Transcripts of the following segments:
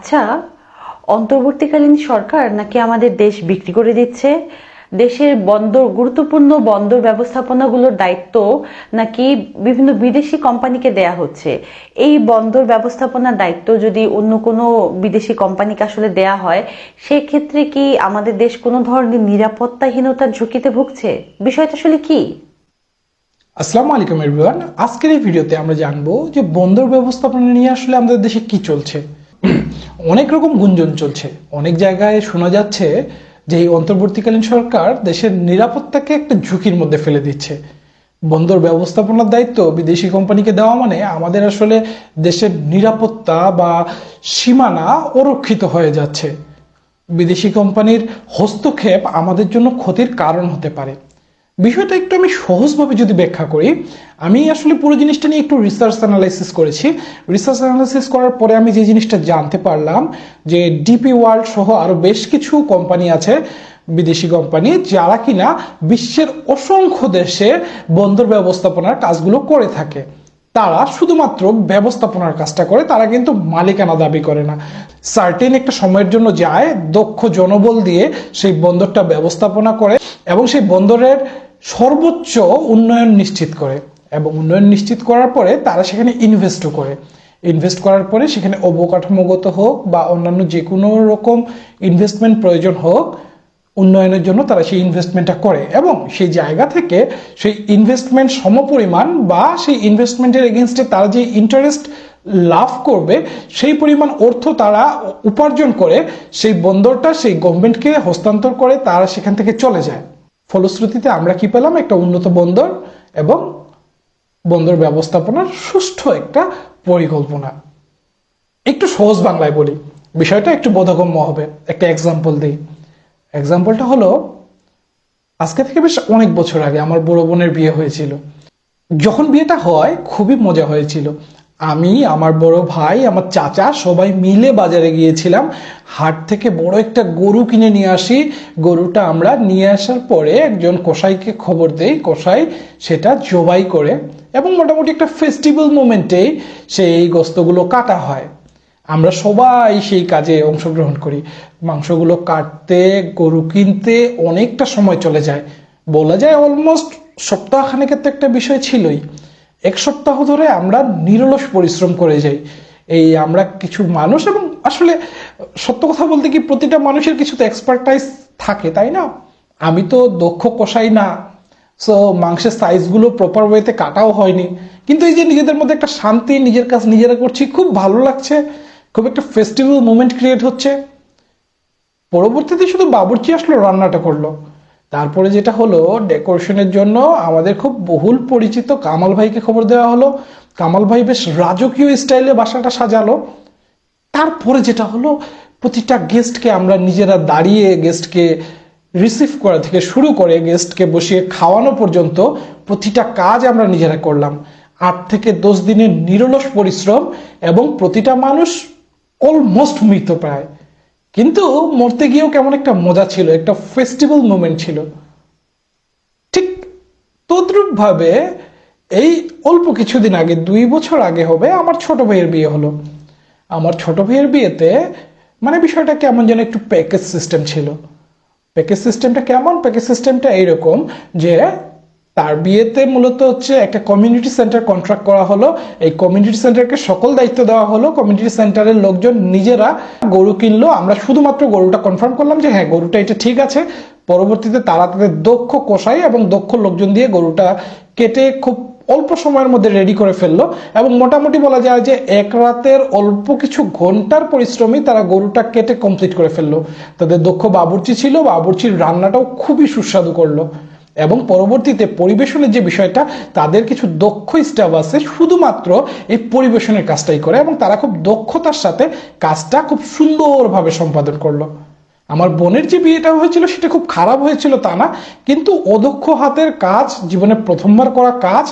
আচ্ছা অন্তর্বর্তীকালীন সরকার নাকি আমাদের দেশ বিক্রি করে দিচ্ছে? দেশের বন্দর, গুরুত্বপূর্ণ বন্দর ব্যবস্থাপনাগুলোর দায়িত্ব নাকি বিভিন্ন বিদেশি কোম্পানিকে দেয়া হচ্ছে? এই বন্দর ব্যবস্থাপনার দায়িত্ব যদি অন্য কোনো বিদেশি কোম্পানিকে আসলে দেয়া হয়, সেক্ষেত্রে কি আমাদের দেশ কোনো ধরনের নিরাপত্তাহীনতার ঝুঁকিতে ভুগছে? বিষয়টা আসলে কি? আসসালামু আলাইকুম এভরিওয়ান আজকের এই ভিডিওতে আমরা জানব যে বন্দর ব্যবস্থাপনা নিয়ে আসলে আমাদের দেশে কি চলছে। অনেক রকম গুঞ্জন চলছে। অনেক জায়গায় শোনা যাচ্ছে যে এই অন্তর্বর্তীকালীন সরকার দেশের নিরাপত্তাকে একটা ঝুঁকির মধ্যে ফেলে দিচ্ছে। বন্দর ব্যবস্থাপনার দায়িত্ব বিদেশি কোম্পানিকে দেওয়া মানে আমাদের আসলে দেশের নিরাপত্তা বা সীমানা অরক্ষিত হয়ে যাচ্ছে। বিদেশি কোম্পানির হস্তক্ষেপ আমাদের জন্য ক্ষতির কারণ হতে পারে। বিষয়টা একটু আমি সহজভাবে যদি ব্যাখ্যা করি, আমি আসলে পুরো জিনিসটা নিয়ে একটু রিসার্চ অ্যানালাইসিস করেছি। রিসার্চ অ্যানালাইসিস করার পরে আমি যে জিনিসটা জানতে পারলাম যে ডিপি ওয়ার্ল্ড সহ আরও বেশ কিছু কোম্পানি আছে, বিদেশি কোম্পানি যারা কিনা বিশ্বের অসংখ্য দেশে বন্দর ব্যবস্থাপনার কাজগুলো করে থাকে। তারা শুধুমাত্র ব্যবস্থাপনার কাজটা করে, তারা কিন্তু মালিকানা দাবি করে না। সার্টেন একটা সময়ের জন্য যায়, দক্ষ জনবল দিয়ে সেই বন্দরটা ব্যবস্থাপনা করে এবং সেই বন্দরের সর্বোচ্চ উন্নয়ন নিশ্চিত করে এবং উন্নয়ন নিশ্চিত করার পরে তারা সেখানে ইনভেস্টও করে। ইনভেস্ট করার পরে সেখানে অবকাঠামোগত হোক বা অন্যান্য যে কোনো রকম ইনভেস্টমেন্ট প্রয়োজন হোক, উন্নয়নের জন্য তারা সেই ইনভেস্টমেন্টটা করে এবং সেই জায়গা থেকে সেই ইনভেস্টমেন্ট সমপরিমাণ বা সেই ইনভেস্টমেন্টের এগেনস্টে তারা যে ইন্টারেস্ট লাভ করবে, সেই পরিমাণ অর্থ তারা উপার্জন করে, সেই বন্দরটা সেই গভর্নমেন্টকে হস্তান্তর করে তারা সেখান থেকে চলে যায়। ফলশ্রুতিতে আমরা কি পেলাম? একটা উন্নত বন্দর এবং বন্দর ব্যবস্থাপনার সুষ্ঠু একটা পরিকল্পনা। একটু সহজ বাংলায় বলি, বিষয়টা একটু বোধগম্য হবে, একটা এক্সাম্পল দিই। এক্সাম্পলটা হলো, আজকে থেকে বেশ অনেক বছর আগে আমার বড় বোনের বিয়ে হয়েছিল। যখন বিয়েটা হয়, খুবই মজা হয়েছিল। আমি, আমার বড় ভাই, আমার চাচা সবাই মিলে বাজারে গিয়েছিলাম। হাট থেকে বড় একটা গরু কিনে নিয়ে আসি। গরুটা আমরা নিয়ে আসার পরে একজন কসাইকে খবর দেই। কসাই সেটা জবাই করে এবং মোটামুটি একটা ফেস্টিভ্যাল মোমেন্টেই সেই গোস্তগুলো কাটা হয়। আমরা সবাই সেই কাজে অংশগ্রহণ করি। মাংসগুলো কাটতে, গরু কিনতে অনেকটা সময় চলে যায়। বলা যায় অলমোস্ট সপ্তাহখানেকের তো একটা বিষয় ছিলই। এক সপ্তাহ ধরে আমরা নিরলস পরিশ্রম করে যাই। এই আমরা কিছু মানুষ এবং আসলে সত্য কথা বলতে কি প্রতিটা মানুষের কিছু তো এক্সপার্টাইজ থাকে, তাই না? আমি তো দক্ষ কষাই না। সো মাংসের সাইজগুলো প্রপার ওয়েতে কাটাও হয়নি। কিন্তু এই যে নিজেদের মধ্যে একটা শান্তি নিজের কাজ নিজেরা করছি, খুব ভালো লাগছে। খুব একটা ফেস্টিভ্যাল মুমেন্ট ক্রিয়েট হচ্ছে। পরবর্তীতে শুধু বাবুর্চি আসলো, রান্নাটা করল। তারপরে যেটা হলো ডেকোরেশনের জন্য আমাদের খুব বহুল পরিচিত কামাল ভাইকে খবর দেওয়া হলো। কামাল ভাই বেশ রাজকীয় স্টাইলে বাসাটা সাজালো। তারপরে যেটা হলো, প্রতিটা গেস্টকে আমরা নিজেরা দাঁড়িয়ে গেস্টকে রিসিভ করা থেকে শুরু করে গেস্টকে বসিয়ে খাওয়ানো পর্যন্ত প্রতিটা কাজ আমরা নিজেরা করলাম। আট থেকে দশ দিনের নিরলস পরিশ্রম এবং প্রতিটা মানুষ অলমোস্ট মৃত প্রায়। কিন্তু মরতে গিয়েও কেমন একটা মজা ছিল, একটা ফেস্টিভ্যাল মোমেন্ট ছিল। ঠিক তদ্রুপ ভাবে এই অল্প কিছুদিন আগে, দুই বছর আগে হবে, আমার ছোট ভাইয়ের বিয়ে হলো। আমার ছোট ভাইয়ের বিয়েতে মানে বিষয়টা কেমন যেন একটু প্যাকেজ সিস্টেম ছিল। প্যাকেজ সিস্টেমটা কেমন? প্যাকেজ সিস্টেমটা এইরকম যে তার বিয়েতে মূলত হচ্ছে একটা কমিউনিটি সেন্টার কন্ট্রাক্ট করা হলো। এই কমিউনিটি সেন্টারকে সকল দায়িত্ব দেওয়া হলো। কমিউনিটি সেন্টারের লোকজন নিজেরা গরু কিনলো। আমরা শুধুমাত্র গরুটা কনফার্ম করলাম যে হ্যাঁ গরুটা এটা ঠিক আছে। পরবর্তীতে তারা তাদের দক্ষ কষাই এবং দক্ষ লোকজন দিয়ে গরুটা কেটে খুব অল্প সময়ের মধ্যে রেডি করে ফেলল এবং মোটামুটি বলা যায় যে, এক রাতের অল্প কিছু ঘণ্টার পরিশ্রমই তারা গরুটা কেটে কমপ্লিট করে ফেলল। তাদের দক্ষ বাবুর্চি ছিল। বাবুর্চির রান্নাটাও খুবই সুস্বাদু করল। এবং পরবর্তীতে পরিবেশনের যে বিষয়টা, তাদের কিছু দক্ষ স্টাফ আছে শুধুমাত্র এই পরিবেশনের কাজটাই করে এবং তারা খুব দক্ষতার সাথে কাজটা খুব সুন্দরভাবে সম্পাদন করল। আমার বোনের যে বিয়েটা হয়েছিল সেটা খুব খারাপ হয়েছিল তা না, কিন্তু অদক্ষ হাতের কাজ, জীবনে প্রথমবার করা কাজ,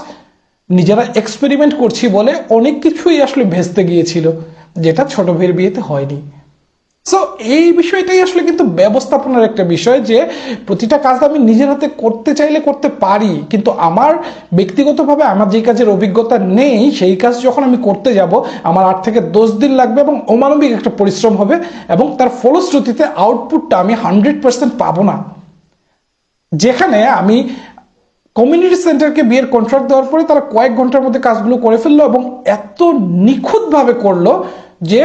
নিজেরা এক্সপেরিমেন্ট করছি বলে অনেক কিছুই আসলে ভেস্তে গিয়েছিল, যেটা ছোট ভাইয়ের বিয়েতে হয়নি। সো এই বিষয়টাই আসলে কিন্তু ব্যবস্থাপনার একটা বিষয় যে প্রতিটা কাজ আমি নিজের হাতে করতে চাইলে করতে পারি, কিন্তু আমার ব্যক্তিগতভাবে আমার যে কাজের অভিজ্ঞতা নেই, সেই কাজ যখন আমি করতে যাব, আমার আট থেকে দশ দিন লাগবে এবং অমানবিক একটা পরিশ্রম হবে এবং তার ফলশ্রুতিতে আউটপুটটা আমি হান্ড্রেড পার্সেন্ট পাবো না। যেখানে আমি কমিউনিটি সেন্টারকে বিয়ের কন্ট্রাক্ট দেওয়ার পরে তারা কয়েক ঘণ্টার মধ্যে কাজগুলো করে ফেলল এবং এত নিখুঁতভাবে করল যে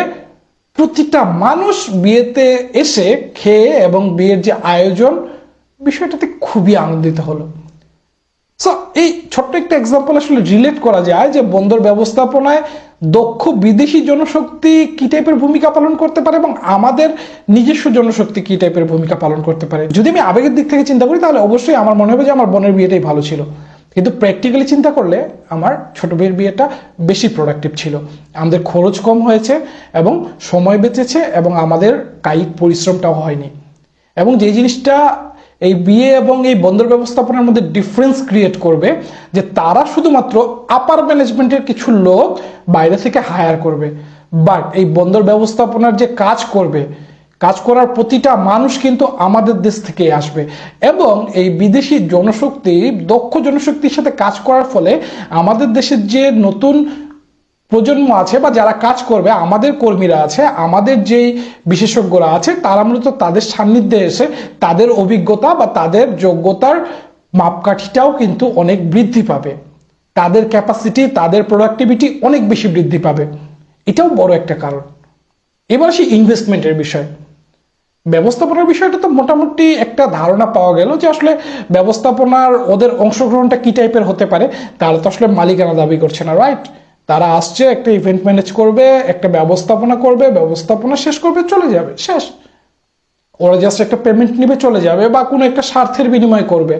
প্রতিটা মানুষ বিয়েতে এসে খেয়ে এবং বিয়ের যে আয়োজন, বিষয়টাতে খুবই আনন্দিত হলো। সো এই ছোট্ট একটা এক্সাম্পল আসলে রিলেট করা যায় যে বন্দর ব্যবস্থাপনায় দক্ষ বিদেশি জনশক্তি কি টাইপের ভূমিকা পালন করতে পারে এবং আমাদের নিজস্ব জনশক্তি কি টাইপের ভূমিকা পালন করতে পারে? যদি আমি আবেগের দিক থেকে চিন্তা করি, তাহলে অবশ্যই আমার মনে হবে যে আমার বোনের বিয়েটাই ভালো ছিল। কিন্তু প্র্যাকটিক্যালি চিন্তা করলে আমার ছোট বিয়ের বিয়েটা বেশি প্রোডাক্টিভ ছিল। আমাদের খরচ কম হয়েছে এবং সময় বেঁচেছে এবং আমাদের কায়িক পরিশ্রমটাও হয়নি। এবং যে জিনিসটা এই বিয়ে এবং এই বন্দর ব্যবস্থাপনার মধ্যে ডিফারেন্স ক্রিয়েট করবে, যে তারা শুধুমাত্র আপার ম্যানেজমেন্টের কিছু লোক বাইরে থেকে হায়ার করবে। বাট এই বন্দর ব্যবস্থাপনার যে কাজ করবে কাজ করার প্রতিটা মানুষ কিন্তু আমাদের দেশ থেকে আসবে। এবং এই বিদেশি জনশক্তি, দক্ষ জনশক্তির সাথে কাজ করার ফলে আমাদের দেশের যে নতুন প্রজন্ম আছে বা যারা কাজ করবে, আমাদের কর্মীরা আছে, আমাদের যেই বিশেষজ্ঞরা আছে, তারা মূলত তাদের সান্নিধ্যে এসে তাদের অভিজ্ঞতা বা তাদের যোগ্যতার মাপকাঠিটাও কিন্তু অনেক বৃদ্ধি পাবে। তাদের ক্যাপাসিটি তাদের প্রোডাক্টিভিটি অনেক বেশি বৃদ্ধি পাবে। এটাও বড় একটা কারণ। এবার আসি ইনভেস্টমেন্টের বিষয়। ব্যবস্থাপনার বিষয়টা তো মোটামুটি একটা ধারণা পাওয়া গেল যে আসলে ব্যবস্থাপনার ওদের অংশগ্রহণটা কী টাইপের হতে পারে। তারা তো আসলে মালিকানা দাবি করছে না রাইট তারা আসছে, একটা ইভেন্ট ম্যানেজ করবে, একটা ব্যবস্থাপনা করবে, ব্যবস্থাপনা শেষ করবে, চলে যাবে, শেষ। ওরা জাস্ট একটা পেমেন্ট নিবে, চলে যাবে বা কোনো একটা স্বার্থের বিনিময় করবে।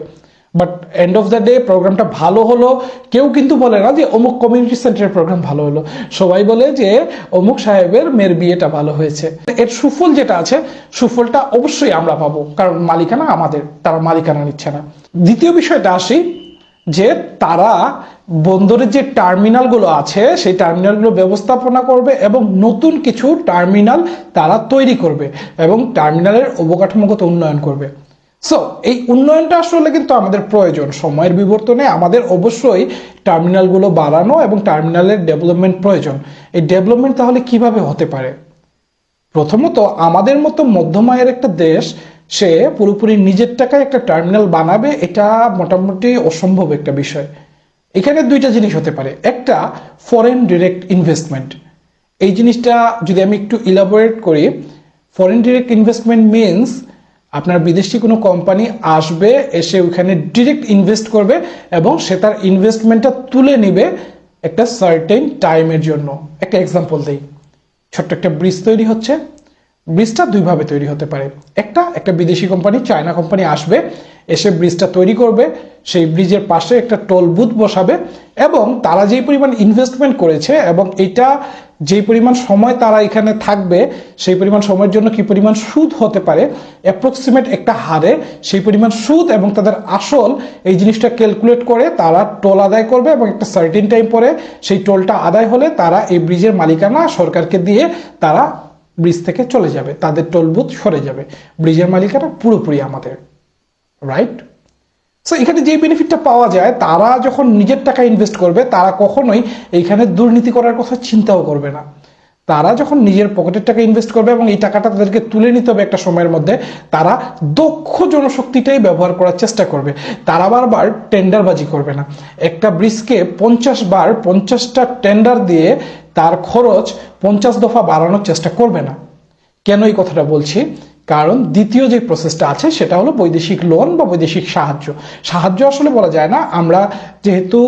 But end of the day প্রোগ্রামটা ভালো হলো। কেউ কিন্তু বলে না যে অমুক কমিউনিটি সেন্টারের প্রোগ্রাম ভালো হলো। সবাই বলে যে অমুক সাহেবের মেয়ের বিয়েটা ভালো হয়েছে। এর সুফল যেটা আছে, সুফলটা অবশ্যই আমরা পাবো। কারণ মালিকানা আমাদের, তারা মালিকানা নিচ্ছে না। দ্বিতীয় বিষয়টা আসি, যে তারা বন্দরের যে টার্মিনালগুলো আছে, সেই টার্মিনালগুলো ব্যবস্থাপনা করবে এবং নতুন কিছু টার্মিনাল তারা তৈরি করবে এবং টার্মিনালের অবকাঠামোগত উন্নয়ন করবে। সো এই উন্নয়নটা আসলে কিন্তু আমাদের প্রয়োজন। সময়ের বিবর্তনে আমাদের অবশ্যই টার্মিনালগুলো বাড়ানো এবং টার্মিনালের ডেভেলপমেন্ট প্রয়োজন। এই ডেভেলপমেন্ট তাহলে কীভাবে হতে পারে? প্রথমত, আমাদের মতো মধ্যম আয়ের একটা দেশ, সে পুরোপুরি নিজের টাকায় একটা টার্মিনাল বানাবে, এটা মোটামুটি অসম্ভব একটা বিষয়। এখানে দুইটা জিনিস হতে পারে। একটা ফরেন ডিরেক্ট ইনভেস্টমেন্ট এই জিনিসটা যদি আমি একটু ইলাবোরেট করি ফরেন ডিরেক্ট ইনভেস্টমেন্ট মিনস আপনার বিদেশি কোনো কোম্পানি আসবে, এসে ওইখানে ডিরেক্ট ইনভেস্ট করবে এবং সে তার ইনভেস্টমেন্টটা তুলে নিবে একটা সার্টেন টাইমের জন্য। একটা এক্সাম্পল দেই। ছোট্ট একটা ব্রিজ তৈরি হচ্ছে। ব্রিজটা দুইভাবে তৈরি হতে পারে। একটা একটা বিদেশি কোম্পানি চায়না কোম্পানি আসবে, এসে ব্রিজটা তৈরি করবে, সেই ব্রিজের পাশে একটা টোল বুথ বসাবে এবং তারা যেই পরিমাণ ইনভেস্টমেন্ট করেছে এবং এটা যেই পরিমাণ সময় তারা এখানে থাকবে, সেই পরিমাণ সময়ের জন্য কি পরিমাণ সুদ হতে পারে? অ্যাপ্রক্সিমেট একটা হারে সেই পরিমাণ সুদ এবং তাদের আসল এই জিনিসটা ক্যালকুলেট করে তারা টোল আদায় করবে এবং একটা সার্টিন টাইম পরে সেই টোলটা আদায় হলে তারা এই ব্রিজের মালিকানা সরকারকে দিয়ে তারা ব্রিজ থেকে চলে যাবে। তাদের টোল বুথ সরে যাবে। ব্রিজের মালিকানা পুরোপুরি আমাদের রাইট সো এখানে যে বেনিফিটটা পাওয়া যায়, তারা যখন নিজের টাকা ইনভেস্ট করবে, তারা কখনোই এইখানে দুর্নীতি করার কথা চিন্তাও করবে না। তারা যখন নিজের পকেটের টাকা ইনভেস্ট করবে এবং এই টাকাটা তাদেরকে তুলে নিতে হবে একটা সময়ের মধ্যে, তারা দক্ষ জনশক্তিটাই ব্যবহার করার চেষ্টা করবে। তারা বারবার টেন্ডারবাজি করবে না। একটা ব্রিজকে পঞ্চাশ বার পঞ্চাশটা টেন্ডার দিয়ে তার খরচ পঞ্চাশ দফা বাড়ানোর চেষ্টা করবে না। কেন এই কথাটা বলছি? কারণ দ্বিতীয় যে প্রসেসটা আছে, সেটা হলো বৈদেশিক লোন বা বৈদেশিক সাহায্য। সাহায্য আসলে বলা যায় না। আমরা যেহেতু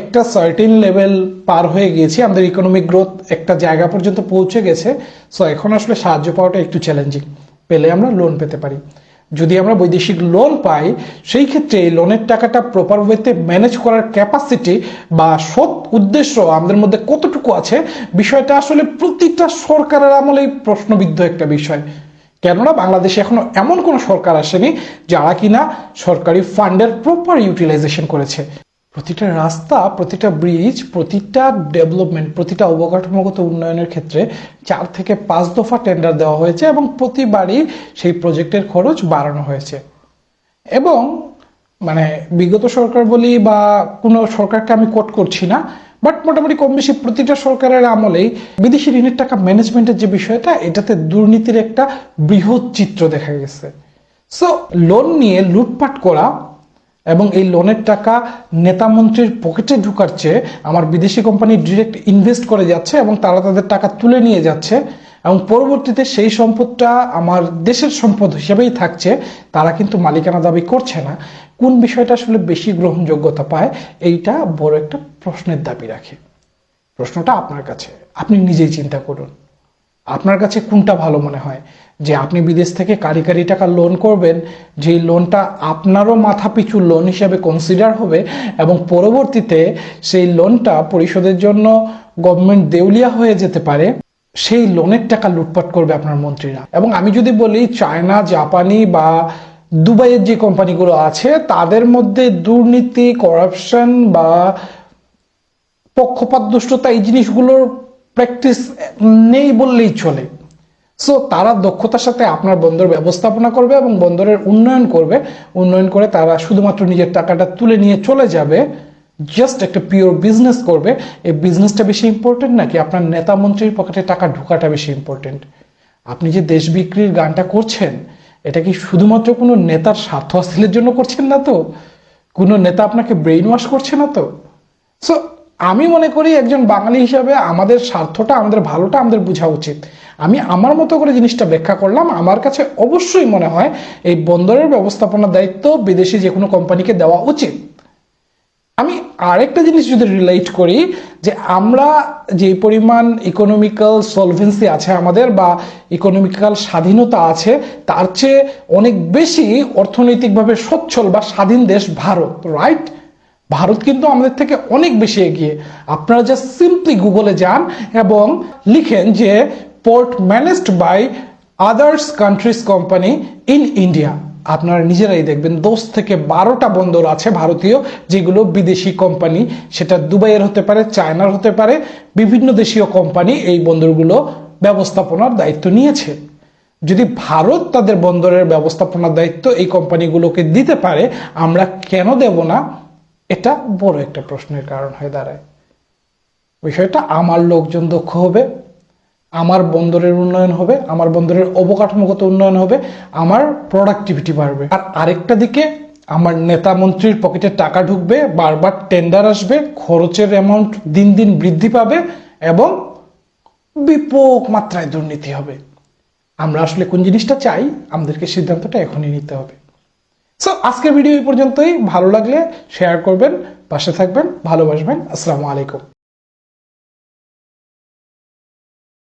একটা সার্টিন লেভেল পার হয়ে গিয়েছি, আমাদের ইকোনমিক গ্রোথ একটা জায়গা পর্যন্ত পৌঁছে গেছে সো এখন আসলে সাহায্য পাওয়াটা একটু চ্যালেঞ্জিং পেলে আমরা লোন পেতে পারি। যদি আমরা বৈদেশিক লোন পাই, সেই ক্ষেত্রে এই লোনের টাকাটা প্রপার ওয়েতে ম্যানেজ করার ক্যাপাসিটি বা সৎ উদ্দেশ্য আমাদের মধ্যে কতটুকু আছে, বিষয়টা আসলে প্রতিটা সরকারের আমলেই প্রশ্নবিদ্ধ একটা বিষয়। কেননা বাংলাদেশে এখনও এমন কোনো সরকার আসেনি যারা কিনা সরকারি ফান্ডের প্রপার ইউটিলাইজেশন করেছে। প্রতিটা রাস্তা, প্রতিটা ব্রিজ প্রতিটা ডেভেলপমেন্ট প্রতিটা অবকাঠামোগত উন্নয়নের ক্ষেত্রে চার থেকে পাঁচ দফা টেন্ডার দেওয়া হয়েছে এবং প্রতিবারই সেই প্রজেক্টের খরচ বাড়ানো হয়েছে। এবং মানে বিগত সরকার বলি বা কোনো সরকারকে আমি কোট করছি না বাট মোটামুটি কম বেশি প্রতিটা সরকারের আমলেই বিদেশি ঋণের টাকা ম্যানেজমেন্টের যে বিষয়টা, এটাতে দুর্নীতির একটা বৃহৎ চিত্র দেখা গেছে। সো লোন নিয়ে লুটপাট করা এবং এই লোনের টাকা নেতা মন্ত্রীর পকেটে ঢুকার চেয়ে আমার বিদেশি কোম্পানি ডিরেক্ট ইনভেস্ট করে যাচ্ছে এবং তারা তাদের টাকা তুলে নিয়ে যাচ্ছে এবং পরবর্তীতে সেই সম্পদটা আমার দেশের সম্পদ হিসেবেই থাকছে, তারা কিন্তু মালিকানা দাবি করছে না। কোন বিষয়টা আসলে বেশি গ্রহণযোগ্যতা পায়, এইটা বড় একটা প্রশ্নের দাবি রাখে। প্রশ্নটা আপনার কাছে। আপনি নিজেই চিন্তা করুন। আপনার কাছে কোনটা ভালো মনে হয়? যে আপনি বিদেশ থেকে কারি কারি টাকা লোন করবেন, যেই লোনটা আপনারও মাথা পিছু লোন হিসাবে কনসিডার হবে এবং পরবর্তীতে সেই লোনটা পরিশোধের জন্য গভর্নমেন্ট দেউলিয়া হয়ে যেতে পারে, সেই লোনের টাকা লুটপাট করবে আপনার মন্ত্রীরা। এবং আমি যদি বলি চায়না, জাপানি বা দুবাইয়ের যে কোম্পানিগুলো আছে, তাদের মধ্যে দুর্নীতি করাপশন বা পক্ষপাত, দুষ্টতা এই জিনিসগুলোর প্র্যাকটিস নেই বললেই চলে। সো তারা দক্ষতার সাথে আপনার বন্দর ব্যবস্থাপনা করবে এবং বন্দরের উন্নয়ন করবে। উন্নয়ন করে তারা শুধুমাত্র নিজের টাকাটা তুলে নিয়ে চলে যাবে। জাস্ট একটা পিওর বিজনেস করবে। এই বিজনেসটা বেশি ইম্পর্টেন্ট নাকি আপনার নেতা মন্ত্রীর পকেটে টাকা ঢোকাটা বেশি ইম্পর্টেন্ট আপনি যে দেশ বিক্রির গানটা করছেন, এটা কি শুধুমাত্র কোনো নেতার স্বার্থ হাসিলের জন্য করছেন না তো? কোনো নেতা আপনাকে ব্রেইন ওয়াশ করছে না তো? সো আমি মনে করি একজন বাঙালি হিসাবে আমাদের স্বার্থটা, আমাদের ভালোটা আমাদের বোঝা উচিত। আমি আমার মতো করে জিনিসটা ব্যাখ্যা করলাম। আমার কাছে অবশ্যই মনে হয় এই বন্দরের ব্যবস্থাপনার দায়িত্ব বিদেশি যে কোনো কোম্পানিকে দেওয়া উচিত। আমি আরেকটা জিনিস যদি রিলেট করি যে আমরা যে পরিমাণ ইকোনমিক্যাল সলভেন্সি আছে আমাদের বা ইকোনমিক্যাল স্বাধীনতা আছে, তার চেয়ে অনেক বেশি অর্থনৈতিকভাবে সচ্ছল বা স্বাধীন দেশ ভারত রাইট ভারত কিন্তু আমাদের থেকে অনেক বেশি এগিয়ে। আপনারা জাস্ট সিম্পলি গুগলে যান এবং লিখেন যে port managed by others countries company in India আপনারা নিজেরাই দেখবেন, দশ থেকে বারোটা বন্দর আছে ভারতীয়, যেগুলো বিদেশি কোম্পানি সেটা দুবাইয়ের হতে পারে, চায়নার হতে পারে, বিভিন্ন দেশীয় কোম্পানি এই বন্দরগুলো ব্যবস্থাপনার দায়িত্ব নিয়েছে। যদি ভারত তাদের বন্দরের ব্যবস্থাপনার দায়িত্ব এই কোম্পানিগুলোকে দিতে পারে, আমরা কেন দেব না? এটা বড় একটা প্রশ্নের কারণ হয়ে দাঁড়ায়। বিষয়টা, আমার লোকজন দক্ষ হবে, আমার বন্দরের উন্নয়ন হবে, আমার বন্দরের অবকাঠামোগত উন্নয়ন হবে, আমার প্রোডাক্টিভিটি বাড়বে। আর আরেকটা দিকে, আমার নেতা মন্ত্রীর পকেটে টাকা ঢুকবে, বারবার টেন্ডার আসবে, খরচের অ্যামাউন্ট দিন দিন বৃদ্ধি পাবে এবং ব্যাপক মাত্রায় দুর্নীতি হবে। আমরা আসলে কোন জিনিসটা চাই, আমাদেরকে সিদ্ধান্তটা এখনই নিতে হবে। সো আজকের ভিডিও এই পর্যন্তই। ভালো লাগলে শেয়ার করবেন পাশে থাকবেন ভালোবাসবেন। আসসালামু আলাইকুম।